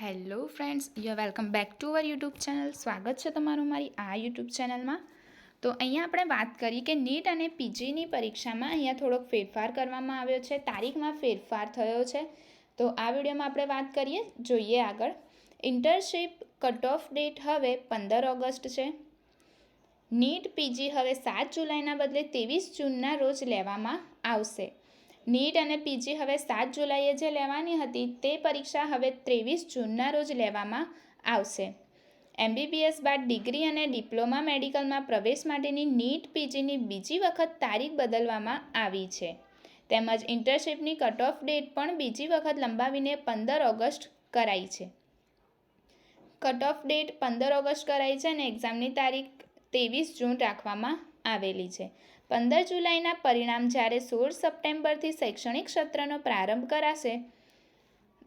Hello friends you welcome back to our YouTube channel સ્વાગત છે તમારું મારી આ યુટ્યુબ ચેનલમાં તો અહીંયા આપણે વાત કરી કે નીટ અને પીજીની પરીક્ષામાં અહીંયા થોડોક ફેરફાર કરવામાં આવ્યો છે. તારીખમાં ફેરફાર થયો છે. તો આ વિડીયોમાં આપણે વાત કરીએ. જોઈએ આગળ. ઇન્ટર્નશીપ કટ ઓફ ડેટ હવે પંદર ઓગસ્ટ છે. નીટ પીજી હવે સાત જુલાઈના બદલે ત્રેવીસ જૂનના રોજ લેવામાં આવશે. નીટ અને પીજી હવે સાત જુલાઈએ જે લેવાની હતી તે પરીક્ષા હવે ત્રેવીસ જૂનના રોજ લેવામાં આવશે. એમબીબીએસ બાદ ડિગ્રી અને ડિપ્લોમા મેડિકલમાં પ્રવેશ માટેની નીટ પીજીની બીજી વખત તારીખ બદલવામાં આવી છે. તેમજ ઇન્ટર્નશીપની કટ ઓફ ડેટ પણ બીજી વખત લંબાવીને પંદર ઓગસ્ટ કરાઈ છે. કટ ઓફ ડેટ પંદર ઓગસ્ટ કરાઈ છે અને એક્ઝામની તારીખ ત્રેવીસ જૂન રાખવામાં આવેલી છે. પંદર જુલાઈના પરિણામ જ્યારે સોળ સપ્ટેમ્બરથી શૈક્ષણિક સત્રનો પ્રારંભ કરાશે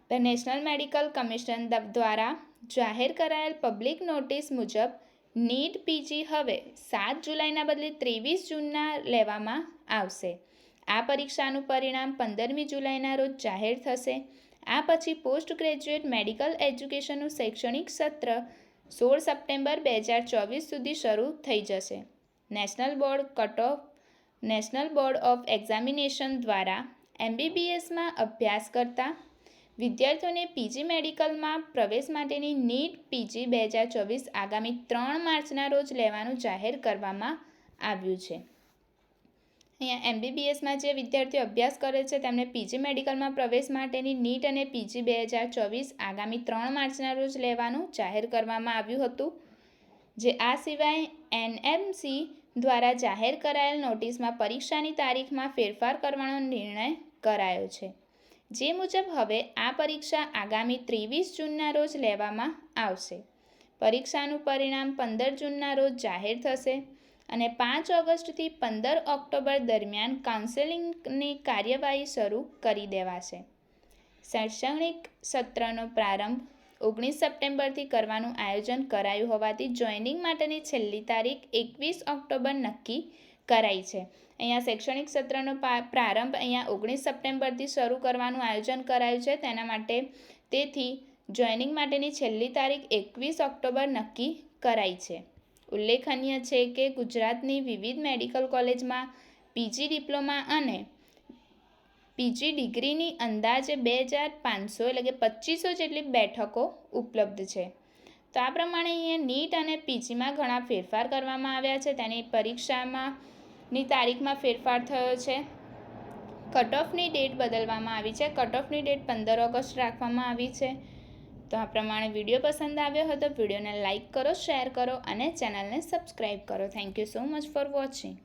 ધ નેશનલ મેડિકલ કમિશન દ્વારા જાહેર કરાયેલ પબ્લિક નોટિસ મુજબ નીટ પીજી હવે સાત જુલાઈના બદલે ત્રેવીસ જૂનના લેવામાં આવશે. આ પરીક્ષાનું પરિણામ પંદરમી જુલાઈના રોજ જાહેર થશે. આ પછી પોસ્ટ ગ્રેજ્યુએટ મેડિકલ એજ્યુકેશનનું શૈક્ષણિક સત્ર સોળ સપ્ટેમ્બર બે હજાર ચોવીસ સુધી શરૂ થઈ જશે. National board cut off, national board of examination દ્વારા એમબીબીએસમાં અભ્યાસ કરતા વિદ્યાર્થીઓને પીજી મેડિકલમાં પ્રવેશ માટેની નીટ પીજી બે હજાર ચોવીસ આગામી ત્રણ માર્ચના રોજ લેવાનું જાહેર કરવામાં આવ્યું છે. અહીંયા એમબીબીએસમાં જે વિદ્યાર્થીઓ અભ્યાસ કરે છે, તેમને પીજી મેડિકલમાં પ્રવેશ માટેની નીટ અને પીજી બે હજાર ચોવીસ આગામી ત્રણ માર્ચના રોજ લેવાનું જાહેર કરવામાં આવ્યું હતું. જે આ સિવાય એનએમસી દ્વારા જાહેર કરાયેલ નોટિસમાં પરીક્ષાની તારીખમાં ફેરફાર કરવાનો નિર્ણય કરાયો છે. જે મુજબ હવે આ પરીક્ષા આગામી ત્રેવીસ જૂનના રોજ લેવામાં આવશે. પરીક્ષાનું પરિણામ પંદર જૂનના રોજ જાહેર થશે અને પાંચ ઓગસ્ટથી પંદર ઓક્ટોબર દરમિયાન કાઉન્સેલિંગની કાર્યવાહી શરૂ કરી દેવાશે. શૈક્ષણિક સત્રનો પ્રારંભ ઓગણીસ સપ્ટેમ્બરથી કરવાનું આયોજન કરાયું હોવાથી જોઈનિંગ માટેની છેલ્લી તારીખ એકવીસ ઓક્ટોબર નક્કી કરાઈ છે. અહીંયા શૈક્ષણિક સત્રનો પ્રારંભ અહીંયા ઓગણીસ સપ્ટેમ્બરથી શરૂ કરવાનું આયોજન કરાયું છે. તેના માટે તેથી જોઈનિંગ માટેની છેલ્લી તારીખ એકવીસ ઓક્ટોબર નક્કી કરાઈ છે. ઉલ્લેખનીય છે કે ગુજરાતની વિવિધ મેડિકલ કોલેજમાં પીજી ડિપ્લોમા અને પીજી ડિગ્રીની અંદાજે બે હજાર પાંચસો એટલે કે પચીસો જેટલી બેઠકો ઉપલબ્ધ છે. તો આ પ્રમાણે અહીંયા નીટ અને પીજીમાં ઘણા ફેરફાર કરવામાં આવ્યા છે. તેની પરીક્ષામાં ની તારીખમાં ફેરફાર થયો છે. કટ ઓફની ડેટ બદલવામાં આવી છે. કટ ઓફની ડેટ પંદર ઓગસ્ટ રાખવામાં આવી છે. તો આ પ્રમાણે વીડિયો પસંદ આવ્યો હતો વિડીયોને લાઇક કરો, શેર કરો અને ચેનલને સબસ્ક્રાઈબ કરો. Thank you so much for watching.